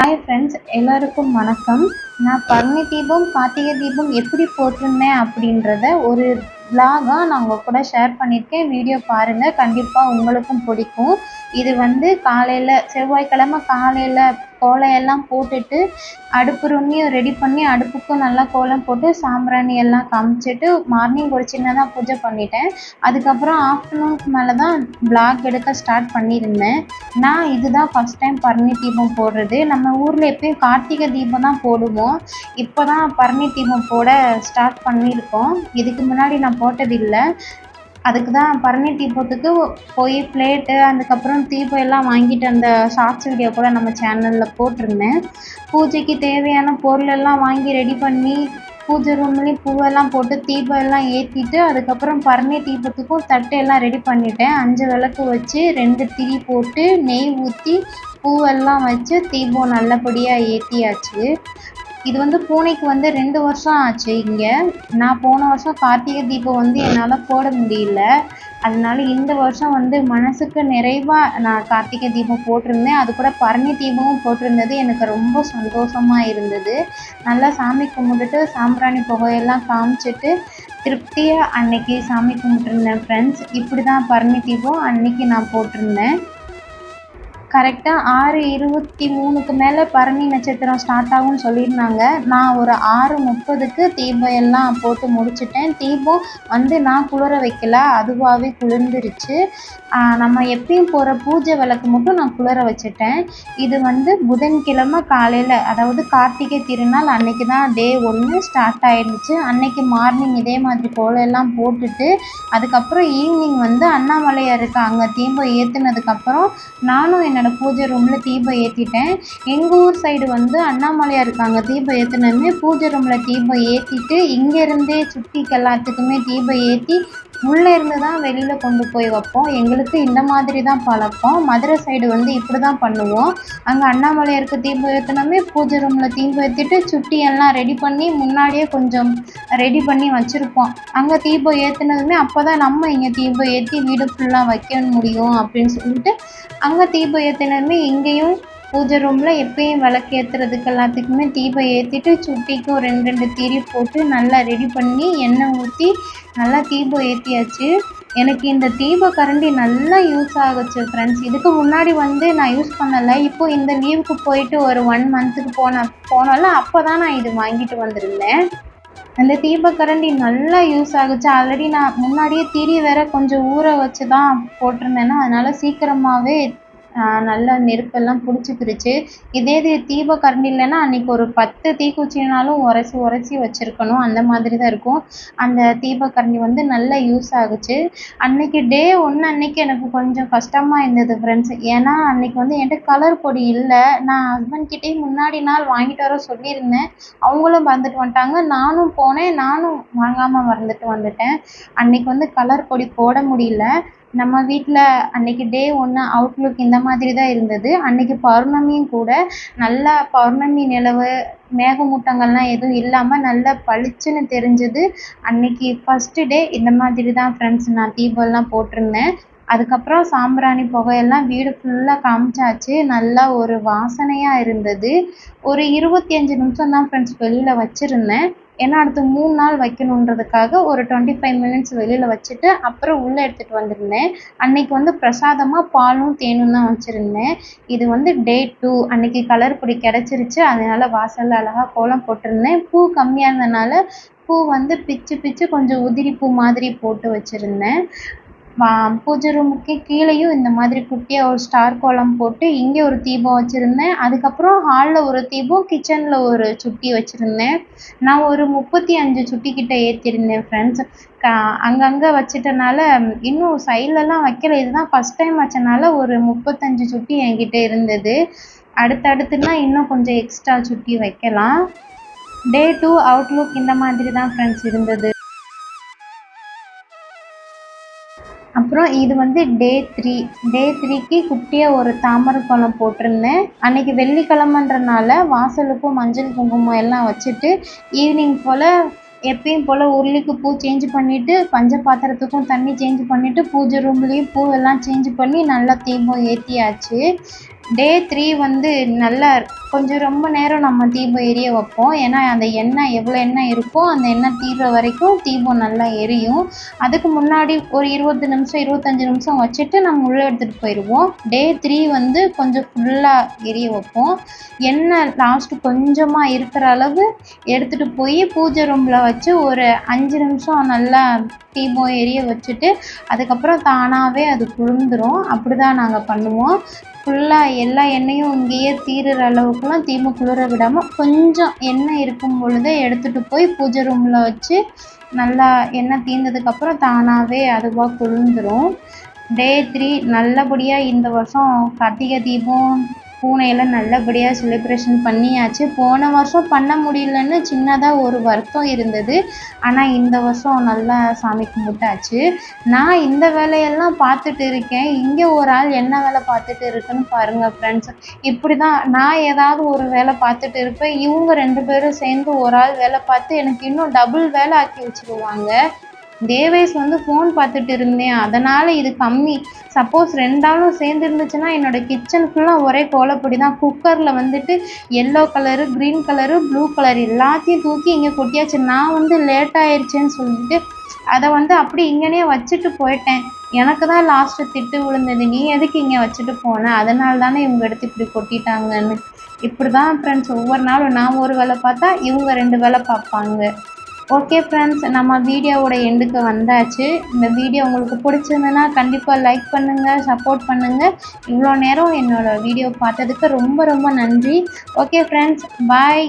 Hi friends எல்லாருக்கும் வணக்கம். நான் பரணி தீபம் கார்த்திகை தீபம் எப்படி போட்டிருந்தேன் அப்படின்றத ஒரு vlog-ஆ நான் உங்கள் கூட ஷேர் பண்ணியிருக்கேன். வீடியோ பாருங்கள் கண்டிப்பாக உங்களுக்கும் பிடிக்கும். இது வந்து காலையில் செவ்வாய்க்கிழமை காலையில் கோலம் எல்லாம் போட்டுட்டு அடுப்பு ரூமையும் ரெடி பண்ணி அடுப்புக்கும் நல்லா கோலம் போட்டு சாம்பிராணி எல்லாம் காமிச்சிட்டு மார்னிங் ஒரு சின்னதாக பூஜை பண்ணிட்டேன். அதுக்கப்புறம் ஆஃப்டர்நூனுக்கு மேலே தான் பிளாக் எடுக்க ஸ்டார்ட் பண்ணியிருந்தேன். நான் இதுதான் ஃபஸ்ட் டைம் பரணி தீபம் போடுறது. நம்ம ஊரில் எப்பயும் கார்த்திகை தீபம் தான் போடுவோம். இப்போ தான் பரணி தீபம் போட ஸ்டார்ட் பண்ணியிருக்கோம். இதுக்கு முன்னாடி நான் போட்டதில்லை. அதுக்கு தான் பரணி தீபத்துக்கு போய் பிளேட்டு அதுக்கப்புறம் தீபம் எல்லாம் வாங்கிட்டு அந்த ஷார்ட்ஸ் வீடியோ கூட நம்ம சேனலில் போட்டிருந்தேன். பூஜைக்கு தேவையான பொருள் எல்லாம் வாங்கி ரெடி பண்ணி பூஜை ரூம்லேயும் பூவெல்லாம் போட்டு தீபம் எல்லாம் ஏற்றிட்டு அதுக்கப்புறம் பரணி தீபத்துக்கும் தட்டையெல்லாம் எல்லாம் ரெடி பண்ணிட்டேன். அஞ்சு விளக்கு வச்சு ரெண்டு திரி போட்டு நெய் ஊற்றி பூவெல்லாம் வச்சு தீபம் நல்லபடியாக ஏற்றியாச்சு இது வந்து பூனைக்கு வந்து ரெண்டு வருஷம் ஆச்சு இங்கே. நான் போன வருஷம் கார்த்திகை தீபம் வந்து என்னால் போட முடியல. அதனால இந்த வருஷம் வந்து மனசுக்கு நிறைவாக நான் கார்த்திகை தீபம் போட்டிருந்தேன். அது கூட பரணி தீபமும் போட்டிருந்தது. எனக்கு ரொம்ப சந்தோஷமாக இருந்தது. நல்லா சாமி கும்பிட்டுட்டு சாம்பிராணி புகையெல்லாம் காமிச்சிட்டு திருப்தியாக அன்னைக்கு சாமி கும்பிட்டுருந்தேன் ஃப்ரெண்ட்ஸ் இப்படி தான் பரணி தீபம் அன்னைக்கு நான் போட்டிருந்தேன். கரெக்டாக ஆறு இருபத்தி மூணுக்கு மேலே பரணி நட்சத்திரம் ஸ்டார்ட் ஆகும்னு சொல்லியிருந்தாங்க. நான் ஒரு ஆறு முப்பதுக்கு தீபம் எல்லாம் போட்டு முடிச்சிட்டேன். தீபம் வந்து நான் குளிர வைக்கல. அதுவாகவே குளிர்ந்துருச்சு. நம்ம எப்பயும் போகிற பூஜை விளக்கு மட்டும் நான் குளிர வச்சுட்டேன். இது வந்து புதன்கிழமை காலையில் அதாவது கார்த்திகை திருநாள் அன்னைக்கு தான் டே ஒன்று ஸ்டார்ட் ஆகிடுச்சு அன்னைக்கு மார்னிங் இதே மாதிரி கோலம் போட்டுட்டு அதுக்கப்புறம் ஈவினிங் வந்து அண்ணாமலையாருக்கு அங்கே தீபம் ஏற்றுனதுக்கப்புறம் நானும் என்னோடய பூஜை ரூமில் தீபம் ஏற்றிட்டேன் எங்கள் ஊர் சைடு வந்து அண்ணாமலையாருக்கு அங்கே தீபம் ஏற்றினதுமே பூஜை ரூமில் தீபம் ஏற்றிட்டு இங்கேருந்தே சுற்றிக்கு எல்லாத்துக்குமே தீபம் ஏற்றி உள்ளே இருந்து தான் வெளியில் கொண்டு போய் வைப்போம். எங்களுக்கு இந்த மாதிரி தான் பழக்கம். மதுரை சைடு வந்து இப்படி தான் பண்ணுவோம். அங்கே அண்ணாமலையாருக்கு தீபம் ஏற்றினோமே பூஜை ரூமில் தீபம் ஏற்றிட்டு சுட்டி எல்லாம் ரெடி பண்ணி முன்னாடியே கொஞ்சம் ரெடி பண்ணி வச்சுருப்போம். அங்கே தீபம் ஏற்றினதுமே அப்போ தான் நம்ம இங்கே தீபம் ஏற்றி வீடு ஃபுல்லாக வைக்க முடியும் அப்படின்னு சொல்லிட்டு அங்கே தீபம் ஏற்றினதுமே இங்கேயும் பூஜை ரூமில் எப்பயும் விளக்கு ஏற்றுறதுக்கு எல்லாத்துக்குமே தீபம் ஏற்றிட்டு சுட்டிக்கும் ரெண்டு ரெண்டு திரி போட்டு நல்லா ரெடி பண்ணி எண்ணெய் ஊற்றி நல்லா தீபம் ஏற்றியாச்சு எனக்கு இந்த தீப கரண்டி நல்லா யூஸ் ஆகுச்சு ஃப்ரெண்ட்ஸ் இதுக்கு முன்னாடி வந்து நான் யூஸ் பண்ணலை. இப்போது இந்த லீவுக்கு போயிட்டு ஒரு ஒன் மந்த்துக்கு போன போனால அப்போ தான் நான் இது வாங்கிட்டு வந்திருந்தேன். அந்த தீபக்கரண்டி நல்லா யூஸ் ஆகுச்சு. ஆல்ரெடி நான் முன்னாடியே திரி வேற கொஞ்சம் ஊற வச்சு தான் போட்டிருந்தேன்னா அதனால சீக்கிரமாகவே நல்லா நெருப்பெல்லாம் பிடிச்சி பிடிச்சிக்கிருச்சு இதே இது தீபக்கரண்டி இல்லைன்னா அன்றைக்கி ஒரு பத்து தீக்குச்சினாலும் உரசி உரசி வச்சுருக்கணும். அந்த மாதிரி தான் இருக்கும். அந்த தீபக்கரண்டி வந்து நல்லா யூஸ் ஆகுச்சு. அன்றைக்கி டே ஒன்று அன்றைக்கி எனக்கு கொஞ்சம் கஷ்டமாக இருந்தது ஃப்ரெண்ட்ஸ் ஏன்னா அன்னைக்கு வந்து என்கிட்ட கலர் பொடி இல்லை. நான் ஹஸ்பண்ட் கிட்டேயும் முன்னாடி நாள் வாங்கிட்டு வர சொல்லியிருந்தேன். அவங்களும் மறந்துட்டு வந்துட்டாங்க. நானும் போனேன். நானும் வாங்காமல் மறந்துட்டு வந்துட்டேன். அன்றைக்கி வந்து கலர் பொடி போட முடியல. நம்ம வீட்டில் அன்னைக்கு டே ஒன்று அவுட்லுக் இந்த மாதிரி தான் இருந்தது. அன்னைக்கு பௌர்ணமியும் கூட நல்லா பௌர்ணமி நிலவு மேகமூட்டங்கள்லாம் எதுவும் இல்லாமல் நல்லா பளிச்சுன்னு தெரிஞ்சது. அன்னைக்கு ஃபஸ்ட்டு டே இந்த மாதிரி தான் ஃப்ரெண்ட்ஸ் நான் தீபம்லாம் போட்டிருந்தேன். அதுக்கப்புறம் சாம்பிராணி புகையெல்லாம் வீடு ஃபுல்லாக காமிச்சாச்சு. நல்லா ஒரு வாசனையாக இருந்தது. ஒரு இருபத்தி அஞ்சு நிமிஷம் தான் ஃப்ரெண்ட்ஸ் வெளியில் வச்சுருந்தேன். ஏன்னா அடுத்து மூணு நாள் வைக்கணுன்றதுக்காக ஒரு டுவெண்ட்டி ஃபைவ் மினிட்ஸ் வெளியில் வச்சுட்டு அப்புறம் உள்ளே எடுத்துகிட்டு வந்திருந்தேன். அன்னைக்கு வந்து பிரசாதமாக பாலும் தேனும் தான் வச்சுருந்தேன். இது வந்து டே டூ அன்னைக்கு கலர் பொடி கிடச்சிருச்சு. அதனால் வாசலில் அழகாக கோலம் போட்டிருந்தேன். பூ கம்மியாக இருந்தனால பூ வந்து பிச்சு பிச்சு கொஞ்சம் உதிரி பூ மாதிரி போட்டு வச்சுருந்தேன். பூஜை ரூமுக்கு கீழேயும் இந்த மாதிரி குட்டியாக ஒரு ஸ்டார் கோலம் போட்டு இங்கே ஒரு தீபம் வச்சுருந்தேன். அதுக்கப்புறம் ஹாலில் ஒரு தீபம் கிச்சனில் ஒரு சுட்டி வச்சுருந்தேன். நான் ஒரு முப்பத்தி அஞ்சு சுட்டி கிட்ட ஏற்றிருந்தேன் ஃப்ரெண்ட்ஸ் க அங்கங்கே வச்சிட்டனால இன்னும் சைட்லலாம் வைக்கல. இதுதான் ஃபஸ்ட் டைம் வச்சனால ஒரு முப்பத்தஞ்சு சுட்டி என்கிட்ட இருந்தது. அடுத்தடுத்துனா இன்னும் கொஞ்சம் எக்ஸ்ட்ரா சுட்டி வைக்கலாம். டே டூ அவுட்லுக் இந்த மாதிரி தான் ஃப்ரெண்ட்ஸ் இருந்தது. அப்புறம் இது வந்து டே த்ரீ டே த்ரீக்கு குட்டியாக ஒரு தாமரை பழம் போட்டிருந்தேன். அன்றைக்கி வெள்ளிக்கிழமன்றனால வாசலுக்கும் மஞ்சள் குங்குமம் எல்லாம் வச்சுட்டு ஈவினிங் போல் எப்பயும் போல் உருளிக்கு பூ சேஞ்ச் பண்ணிவிட்டு பஞ்ச பாத்திரத்துக்கும் தண்ணி சேஞ்ச் பண்ணிவிட்டு பூஜை ரூம்லேயும் பூவெல்லாம் சேஞ்ச் பண்ணி நல்லா தீபம் ஏற்றியாச்சு டே த்ரீ வந்து நல்லா கொஞ்சம் ரொம்ப நேரம் நம்ம தீபம் எரிய வைப்போம். ஏன்னா அந்த எண்ணெய் எவ்வளோ எண்ணெய் இருக்கோ அந்த எண்ணெய் தீர்ற வரைக்கும் தீபம் நல்லா எரியும். அதுக்கு முன்னாடி ஒரு இருபது நிமிஷம் இருபத்தஞ்சி நிமிஷம் வச்சுட்டு நம்ம உள்ளே எடுத்துகிட்டு போயிடுவோம். டே த்ரீ வந்து கொஞ்சம் ஃபுல்லாக எரிய வைப்போம். எண்ணெய் லாஸ்ட்டு கொஞ்சமாக இருக்கிற அளவு எடுத்துகிட்டு போய் பூஜை ரூமில் வச்சு ஒரு அஞ்சு நிமிஷம் நல்லா தீபம் எரிய வச்சுட்டு அதுக்கப்புறம் தானாகவே அது குளிர்ந்துடும் அப்படி தான் நாங்கள் பண்ணுவோம். ஃபுல்லாக எல்லா எண்ணெயும் இங்கேயே தீருற அளவுக்குலாம் தீமை குளிர விடாமல் கொஞ்சம் எண்ணெய் இருக்கும் பொழுதே எடுத்துகிட்டு போய் பூஜை ரூமில் வச்சு நல்லா எண்ணெய் தீர்ந்ததுக்கப்புறம் தானாகவே அதுவாக குளிர்ந்துடும் டே த்ரீ நல்லபடியாக இந்த வருஷம் கார்த்திகை தீபம் பூனையில் நல்லபடியாக செலிப்ரேஷன் பண்ணியாச்சு. போன வருஷம் பண்ண முடியலன்னு சின்னதாக ஒரு வருத்தம் இருந்தது. ஆனால் இந்த வருஷம் நல்லா சாமி கும்பிட்டாச்சு. நான் இந்த வேலையெல்லாம் பார்த்துட்டு இருக்கேன். இங்கே ஒரு ஆள் என்ன வேலை பார்த்துட்டு இருக்குன்னு பாருங்கள் ஃப்ரெண்ட்ஸ் இப்படி தான் நான் ஏதாவது ஒரு வேலை பார்த்துட்டு இருப்பேன். இவங்க ரெண்டு பேரும் சேர்ந்து ஒரு ஆள் வேலை பார்த்து எனக்கு இன்னும் டபுள் வேலை ஆக்கி வச்சுருவாங்க. டேவேஸ் வந்து ஃபோன் பார்த்துட்டு இருந்தேன். அதனால் இது கம்மி. சப்போஸ் ரெண்டாலும் சேர்ந்து இருந்துச்சுன்னா என்னோடய கிச்சன் ஃபுல்லாக ஒரே கோலப்பொடி தான் குக்கரில் வந்துட்டு yellow colour green colour blue colour எல்லாத்தையும் தூக்கி இங்கே கொட்டியாச்சு. நான் வந்து லேட் ஆயிடுச்சேன்னு சொல்லிட்டு அதை வந்து அப்படி இங்கனே வச்சுட்டு போயிட்டேன். எனக்கு தான் லாஸ்ட்டு திட்டு விழுந்தது. நீ எதுக்கு இங்கே வச்சுட்டு போன? அதனால தானே இவங்க எடுத்து இப்படி கொட்டிட்டாங்கன்னு. இப்படி தான் ஃப்ரெண்ட்ஸ் ஒவ்வொரு நாளும் நான் ஒரு வேலை பார்த்தா இவங்க ரெண்டு வேலை பார்ப்பாங்க. ஓகே ஃப்ரெண்ட்ஸ் நம்ம வீடியோவோட எண்டுக்கு வந்தாச்சு. இந்த வீடியோ உங்களுக்கு பிடிச்சிருந்ததுன்னா கண்டிப்பாக லைக் பண்ணுங்கள் சப்போர்ட் பண்ணுங்கள் இவ்வளோ நேரம் என்னோடய வீடியோ பார்த்ததுக்கு ரொம்ப ரொம்ப நன்றி. Okay friends bye